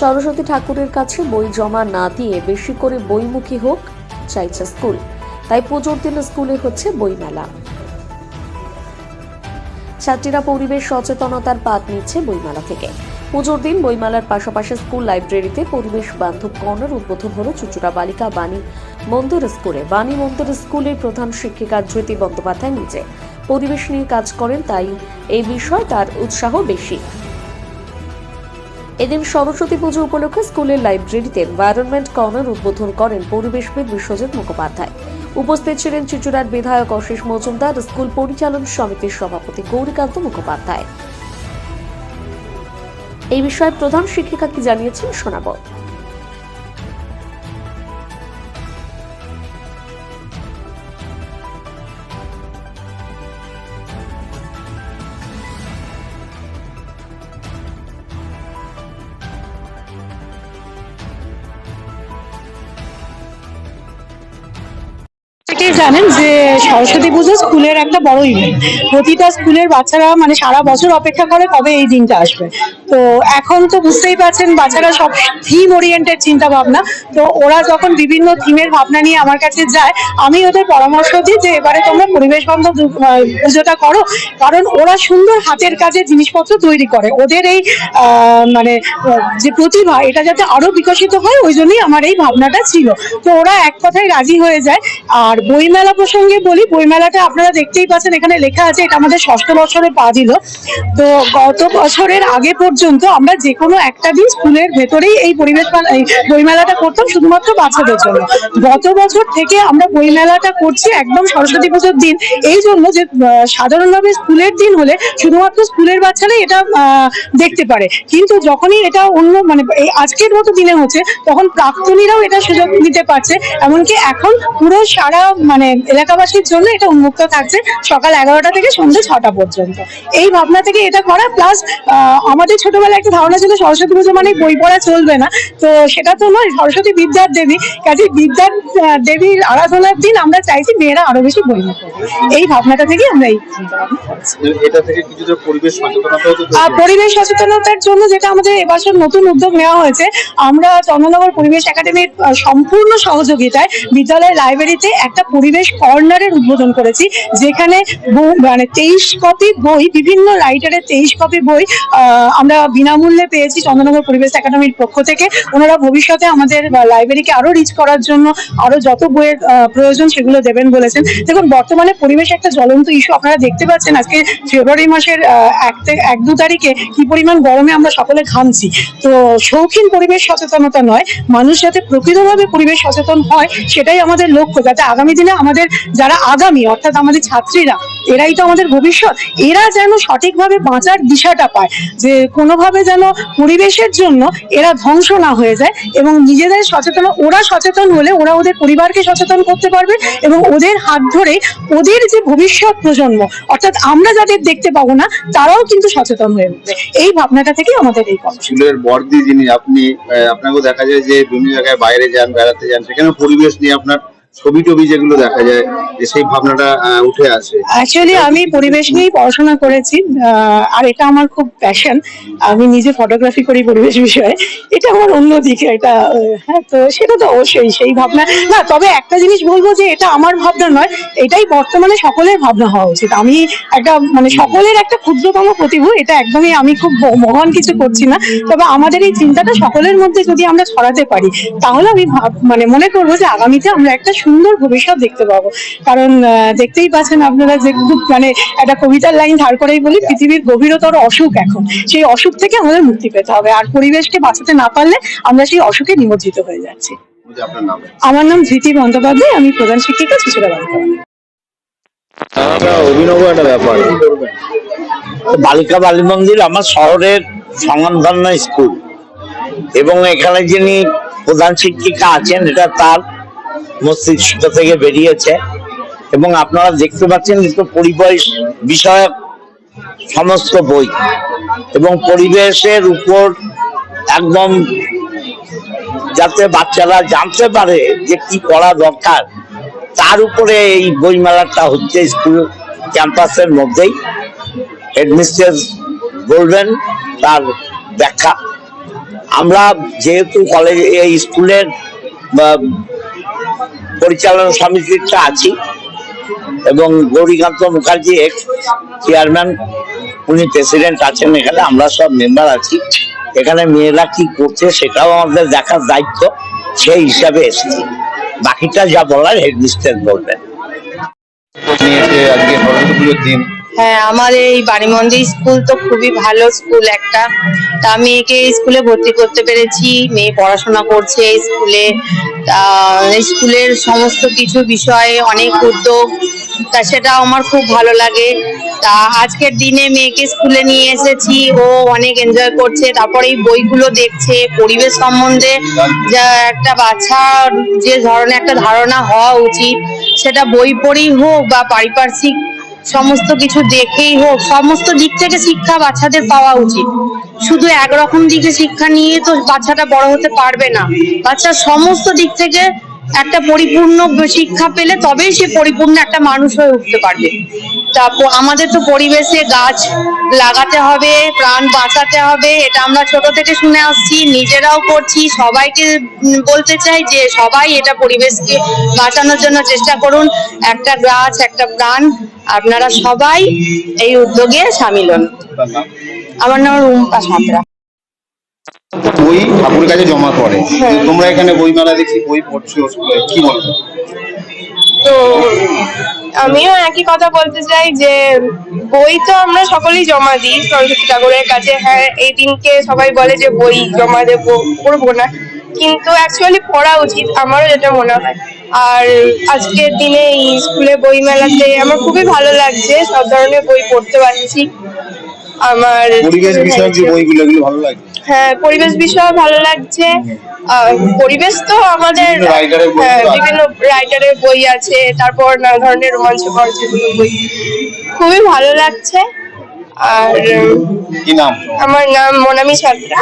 সরস্বতী ঠাকুরের কাছে বই জমা না দিয়ে বেশি করে বইমুখী হোক চাইছে স্কুল। তাই পুজোর দিন স্কুলে হচ্ছে বইমেলা। ছাত্রীরা পরিবেশ সচেতনতার পাঠ নিচ্ছে বইমেলা থেকে। পুজোর দিন বইমেলার পাশাপাশি স্কুল লাইব্রেরিতে পরিবেশ বান্ধব কর্নার উদ্বোধন হলো চুচুড়া বালিকা বাণী মন্দির স্কুলে। বাণী মন্দির স্কুলের প্রধান শিক্ষিকা জ্যোতি বন্দ্যোপাধ্যায় নিজে। পরিবেশ নিয়ে কাজ করেন, তাই এই বিষয়ে তার উৎসাহ বেশি। এদিন সরস্বতী পুজো উপলক্ষে স্কুলের লাইব্রেরিতে এনভায়রনমেন্ট কর্নার উদ্বোধন করেন পরিবেশবিদ বিশ্বজিৎ মুখোপাধ্যায়। উপস্থিত ছিলেন চুচুড়ার বিধায়ক অশেষ মজুমদার, স্কুল পরিচালন সমিতির সভাপতি গৌরীকান্ত মুখোপাধ্যায়। এই বিষয়ে প্রধান শিক্ষিকা কি জানিয়েছেন শোনাব প্রত্যেকেই জানেন যে সরস্বতী পুজো স্কুলের একটা বড় ইভেন্ট প্রতিটা স্কুলের বাচ্চারা মানে সারা বছর অপেক্ষা করে কবে এই দিনটা আসবে। তো এখন তো বুঝতেই পারছেন, বাচ্চারা সব থিম ওরিয়েন্টেড চিন্তা ভাবনা। তো ওরা যখন বিভিন্ন থিমের ভাবনা নিয়ে আমার কাছে যায়, আমি ওদের পরামর্শ দিই যে এবারে তোমরা পরিবেশ বান্ধব পুজোটা করো। কারণ ওরা সুন্দর হাতের কাজে জিনিসপত্র তৈরি করে। ওদের এই মানে যে প্রতিভা, এটা যাতে আরও বিকশিত হয়, ওই জন্যই আমার এই ভাবনাটা ছিল। তো ওরা এক কথায় রাজি হয়ে যায়। আর বইমেলা প্রসঙ্গে বলি, বইমেলাটা আপনারা দেখতেই পাচ্ছেন, এখানে লেখা আছে, এটা আমাদের ষষ্ঠ বছরে পা দিল। তো গত বছরের আগে পর্যন্ত আমরা যে কোনো একটা দিন স্কুলের ভেতরেই এই পরিবেশ বইমেলাটা করতাম শুধুমাত্র বাচ্চাদের জন্য। গত বছর থেকে আমরা বইমেলাটা করছি একদম সরস্বতী পুজোর দিন। এই জন্য যে সাধারণভাবে স্কুলের দিন হলে শুধুমাত্র স্কুলের বাচ্চারাই এটা দেখতে পারে। কিন্তু যখনই এটা অন্য মানে এই আজকের মতো দিনে হচ্ছে, তখন প্রাক্তনীরাও এটা সুযোগ নিতে পারছে। এমনকি এখন পুরো সারা মানে এলাকাবাসীর জন্য এটা উন্মুক্ত থাকছে সকাল এগারোটা থেকে সন্ধ্যে ছটা পর্যন্ত। এই ভাবনা থেকে এটা করা, প্লাস আমাদের ছোটবেলায় একটা ধারণা ছিল সরস্বতী পুজো মানে বই পড়া চলবে না। তো সেটা তো নয় সরস্বতী বিদ্যার দেবী। কাজে বিদ্যার দেবীর আরাধনার দিন আমরা চাইছি মেয়েরা আরও বেশি বই এই ভাবনাটা থেকে আমরা এই পরিবেশ সচেতনতার জন্য যেটা আমাদের এবছর নতুন উদ্যোগ নেওয়া হয়েছে আমরা চন্দ্রনগর পরিবেশ একাডেমির সম্পূর্ণ সহযোগিতায় বিদ্যালয়ের লাইব্রেরিতে একটা পরিবেশ কর্নারের উদ্বোধন করেছি যেখানে মানে তেইশ কপি বই বিভিন্ন রাইটারের তেইশ কপি বই আহ, আমরা বিনামূল্যে পেয়েছি চন্দ্রনগর পরিবেশ একাডেমির পক্ষ থেকে। ওনারা ভবিষ্যতে আমাদের লাইব্রেরিকে আরও রিচ করার জন্য আরও যত বইয়ের প্রয়োজন সেগুলো দেবেন বলেছেন। দেখুন, বর্তমানে পরিবেশ একটা জ্বলন্ত ইস্যু আপনারা দেখতে পাচ্ছেন আজকে ফেব্রুয়ারি মাসের এক দু তারিখে কি পরিমাণ গরমে আমরা সকলে ঘামছি। তো শৌখিন পরিবেশ সচেতনতা নয়, মানুষ যাতে প্রকৃতভাবে পরিবেশ সচেতন হয়, সেটাই আমাদের লক্ষ্য। যাতে আগামী দিনে আমাদের যারা আগামী, অর্থাৎ আমাদের ছাত্রীরা, এরাই তো আমাদের ভবিষ্যৎ, এরা যেন সঠিকভাবে বাঁচার দিশাটা পায়। যে কোনোভাবে যেন পরিবেশের জন্য এরা ধ্বংস না হয়ে যায় এবং নিজেদের সচেতন, ওরা সচেতন হলে ওরা ওদের পরিবারকে সচেতন করতে পারবে এবং ওদের হাত ধরে ওদের যে ভবিষ্যৎ প্রজন্ম, অর্থাৎ আমরা যাদের দেখতে পাবো না, তারাও কিন্তু সচেতন হয়ে উঠবে। এই ভাবনাটা থেকে আমাদের এই স্কুলের বর্দি যিনি, আপনি আপনাকেও দেখা যায় যে বিভিন্ন জায়গায় বাইরে যান, বেড়াতে যান, সেখানে পরিবেশ নিয়ে আপনার ছবি টবি যেগুলো দেখা যায়, যে সেই ভাবনাটা উঠে আসে। অ্যাকচুয়ালি আমি পরিবেশ নিয়েই পড়াশোনা করেছি আর এটা আমার খুব প্যাশন আমি নিজে ফটোগ্রাফি করি পরিবেশ বিষয়ে। এটা আমার অন্য দিকে এটা হ্যাঁ তো সেটা তো অবশ্যই সেই ভাবনা। না, তবে একটা জিনিস বলব যে এটা আমার ভাবনা নয়, এটাই বর্তমানে সকলের ভাবনা হওয়া উচিত। আমি একটা মানে সকলের একটা ক্ষুদ্রতম প্রতিভু, এটা একদমই আমি খুব মহান কিছু করছি না। তবে আমাদের এই চিন্তাটা সকলের মধ্যে যদি আমরা ছড়াতে পারি, তাহলে আমি মানে মনে করব যে আগামীতে আমরা একটা সুন্দর ভবিষ্যৎ দেখতে পাবো। কারণ আহ, দেখতেই পাচ্ছেন আপনারা যে খুব মানে একটা কবিতার লাইন ধার করেই বলি পৃথিবীর গভীরতর অসুখ এখন। সেই অসুখ থেকে আমাদের মুক্তি পেতে হবে। আর পরিবেশকে বাঁচাতে না পারলে আমরা সেই অসুখে নিমজ্জিত হয়ে যাচ্ছি। আমার নাম ধৃতি বন্দ্যোপাধ্যায় আমি প্রধান শিক্ষিকা শিশুরা বালিকা অভিনব একটা ব্যাপার। বালিকা বালি মন্দির আমার শহরের সংগঠন স্কুল। এবং এখানে যিনি প্রধান শিক্ষিকা আছেন এটা তার মস্তিষ্ক থেকে বেরিয়েছে। এবং আপনারা দেখতে পাচ্ছেন পরিবেশ বিষয়ক সমস্ত বই। এবং পরিবেশের উপর একদম যাতে বাচ্চারা জানতে পারে যে কি করা দরকার, তার উপরে এই বইমেলাটা হচ্ছে স্কুল ক্যাম্পাসের মধ্যেই। হেডমিস্ট্রেস বলবেন, তার ব্যাখ্যা। আমরা যেহেতু কলেজ এই স্কুলের পরিচালনা সমিতিটা আছি এবং গৌরীকান্ত মুখার্জি এক চেয়ারম্যান উনি প্রেসিডেন্ট আছেন এখানে, আমরা সব মেম্বার আছি। এখানে মেয়েরা কি করছে সেটাও আমাদের দেখার দায়িত্ব, সেই হিসাবে এসেছি। বাকিটা যা বলার হেড মিস্টার বলবেন। আজকে দিন হ্যাঁ আমার এই বাড়ি মন্দির স্কুল তো খুবই ভালো স্কুল একটা। তা মেয়েকে স্কুলে ভর্তি করতে পেরেছি, মেয়ে পড়াশোনা করছে স্কুলে। স্কুলের সমস্ত কিছু বিষয়ে অনেক উদ্যোগ, তা সেটা আমার খুব ভালো লাগে। তা আজকের দিনে মেয়েকে স্কুলে নিয়ে এসেছি, ও অনেক এনজয় করছে, তারপরে এই বইগুলো দেখছে, পরিবেশ সম্বন্ধে যা একটা বাচ্চার যে ধরনের একটা ধারণা হওয়া উচিত, সেটা বই পড়েই হোক বা পারিপার্শ্বিক সমস্ত কিছু দেখেই হোক, সমস্ত দিক থেকে শিক্ষা বাচ্চাদের পাওয়া উচিত। শুধু একরকম দিকে শিক্ষা নিয়ে তো বাচ্চাটা বড় হতে পারবে না। বাচ্চা সমস্ত দিক থেকে একটা পরিপূর্ণ শিক্ষা পেলে তবেই সে পরিপূর্ণ একটা মানুষ হয়ে উঠতে পারবে। তারপর আমাদের তো পরিবেশে গাছ লাগাতে হবে প্রাণ বাঁচাতে হবে এটা আমরা ছোট থেকে শুনে আসছি নিজেরাও করছি সবাইকে বলতে চাই যে সবাই এটা পরিবেশকে বাঁচানোর জন্য চেষ্টা করুন। একটা গাছ একটা প্রাণ আপনারা সবাই এই উদ্যোগে সামিল হন। আমার নাম রুম্পা সাঁতরা। বই ঠাকুরের কাছে জমা করে তোমরা এখানে বই মেলা দেখছি বই পড়ছো কি বলব তো আমিও একই কথা বলতে চাই যে বই তো আমরা সকলেই জমা দিই সরস্বতী ঠাকুরের কাছে। হ্যাঁ এই দিনকে সবাই বলে যে বই জমা দেবো পড়ব না। কিন্তু অ্যাকচুয়ালি পড়া উচিত আমারও যেটা মনে হয়। আর আজকের দিনে এই স্কুলে বই মেলাতে আমার খুবই ভালো লাগছে সব ধরনের বই পড়তে পারছি। আমার পরিবেশ বিষয়ক যে বইগুলো এগুলো ভালো লাগে হ্যাঁ পরিবেশ বিষয় ভালো লাগছে। পরিবেশ তো আমাদের বিভিন্ন হ্যাঁ রাইটারের বই আছে তারপর নানা ধরনের রোমাঞ্চকর যেগুলো বই। খুবই ভালো লাগছে। আর কি নাম? আমার নাম মনামি সাতরা